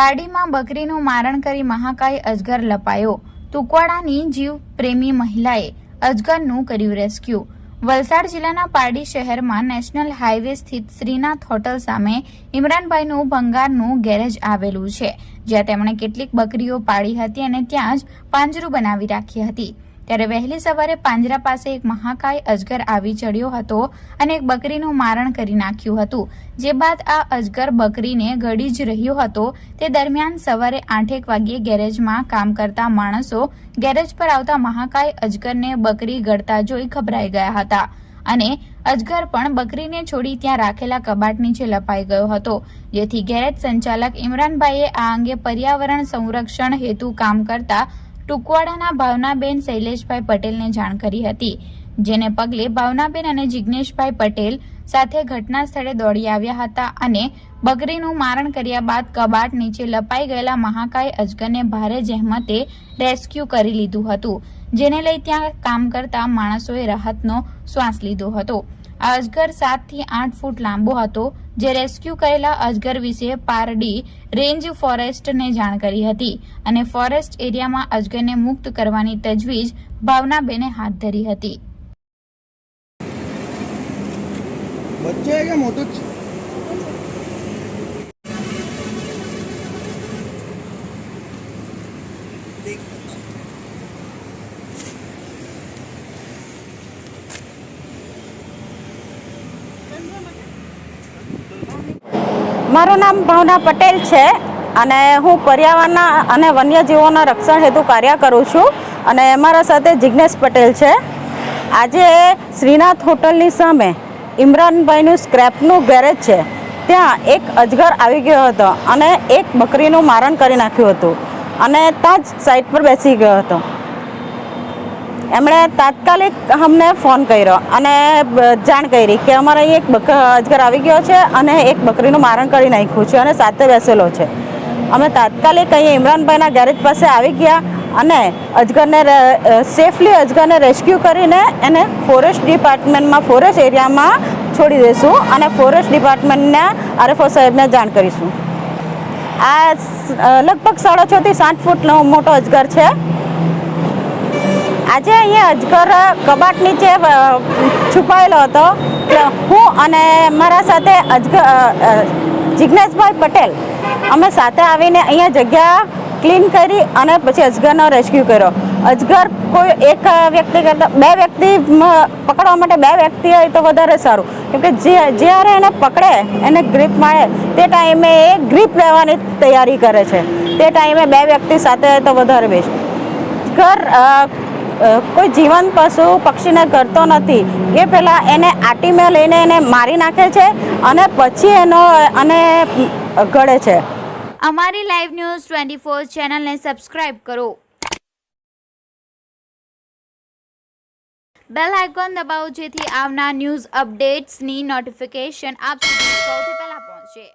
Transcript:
પારડીમાં બકરીનું મારણ કરી મહાકાય અજગર લપાયો. તુકવાડાની જીવ પ્રેમી મહિલાએ અજગરનું કર્યું રેસ્ક્યુ. વલસાડ જિલ્લાના પારડી શહેરમાં નેશનલ હાઈવે સ્થિત શ્રીનાથ હોટલ સામે ઇમરાનભાઈનું ભંગારનું ગેરેજ આવેલું છે, જ્યાં તેમણે કેટલીક બકરીઓ પાળી હતી અને ત્યાં જ પાંજરું બનાવી રાખી હતી. ત્યારે વહેલી સવારે પાંજરા પાસે એક મહાકાય અજગર આવી ચડ્યો હતો અને એક બકરીનું મારણ કરી નાખ્યું હતું. જે બાદ આ અજગર બકરીને ગળી જ રહ્યો હતો. તે દરમિયાન સવારે આઠેક વાગ્યે ગેરેજમાં કામ કરતા માણસો ગેરેજ પર આવતા મહાકાય અજગરને બકરી ગળતા જોઈ ગભરાઈ ગયા હતા અને અજગર પણ બકરીને છોડી ત્યાં રાખેલા કબાટ નીચે લપાઈ ગયો હતો, જેથી ગેરેજ સંચાલક ઇમરાનભાઈએ આ અંગે પર્યાવરણ સંરક્ષણ હેતુ કામ કરતા ટુકવાડાના ભાવનાબેન શૈલેષભાઈ પટેલને જાણ કરી હતી, જેને પગલે ભાવનાબેન અને જિજ્ઞેશભાઈ પટેલ સાથે ઘટના સ્થળે દોડી આવ્યા હતા અને બકરીનું મારણ કર્યા બાદ કબાટ નીચે લપાઈ ગયેલા મહાકાય અજગરને ભારે જહેમતે રેસ્ક્યુ કરી લીધું હતું, જેને લઈ ત્યાં કામ કરતા માણસોએ રાહતનો શ્વાસ લીધો હતો. આ અજગર સાતથી આઠ ફૂટ લાંબો હતો જે રેસ્ક્યુ કરેલા અજગર વિશે પારડી રેન્જ ફોરેસ્ટને જાણ કરી હતી અને ફોરેસ્ટ એરિયામાં અજગરને મુક્ત કરવાની તજવીજ ભાવનાબેને હાથ ધરી હતી. બચ્ચો કે મારું નામ ભાવના પટેલ છે અને હું પર્યાવરણના અને વન્યજીવોના રક્ષણ હેતુ કાર્ય કરું છું અને મારા સાથે જિજ્ઞેશ પટેલ છે. આજે શ્રીનાથ હોટલની સામે ઇમરાનભાઈનું સ્ક્રેપનું ગેરેજ છે. ત્યાં એક અજગર આવી ગયો હતો અને એક બકરીનું મારણ કરી નાખ્યું હતું અને ત્યાં જ સાઈડ પર બેસી ગયો હતો. એમણે તાત્કાલિક અમને ફોન કર્યો અને જાણ કરી કે અમારે અહીં એક બકર અજગર આવી ગયો છે અને એક બકરીનું મારણ કરી નાખ્યું છે અને સાથે બેસેલો છે. અમે તાત્કાલિક અહીં ઇમરાનભાઈના ગેરેજ પાસે આવી ગયા અને અજગરને સેફલી અજગરને રેસ્ક્યુ કરીને એને ફોરેસ્ટ ડિપાર્ટમેન્ટમાં ફોરેસ્ટ એરિયામાં છોડી દઈશું અને ફોરેસ્ટ ડિપાર્ટમેન્ટના આરએફઓ સાહેબને જાણ કરીશું. આ લગભગ સાડા છ થી સાત ફૂટનો મોટો અજગર છે. આજે અહીંયા અજગર કબાટ નીચે છુપાયેલો હતો. હું અને મારા સાથે અજગર જિજ્ઞેશભાઈ પટેલ અમે સાથે આવીને અહીંયા જગ્યા ક્લીન કરી અને પછી અજગરનો રેસ્ક્યુ કર્યો. અજગર કોઈ એક વ્યક્તિ કરતાં બે વ્યક્તિ પકડવા માટે બે વ્યક્તિ હોય તો વધારે સારું. કેમકે જ્યારે એને પકડે એને ગ્રીપ મારે તે ટાઈમે એ ગ્રીપ લેવાની તૈયારી કરે છે. તે ટાઈમે બે વ્યક્તિ સાથે તો વધારે બેસ્ટ. ઘર અ, અ, કોઈ જીવંત પશુ પક્ષીને કરતો નથી. એ પહેલાં એને આટીમાં લઈને એને મારી નાખે છે અને પછી એનો, અને ગળે છે. અમારી લાઈવ ન્યૂઝ ટ્વેન્ટી ફોર ચેનલને સબસ્ક્રાઈબ કરો. બેલ આઇકોન દબાવો જેથી આવનાર ન્યૂઝ અપડેટ્સની નોટિફિકેશન આપ સુધી સૌથી પહેલાં પહોંચે.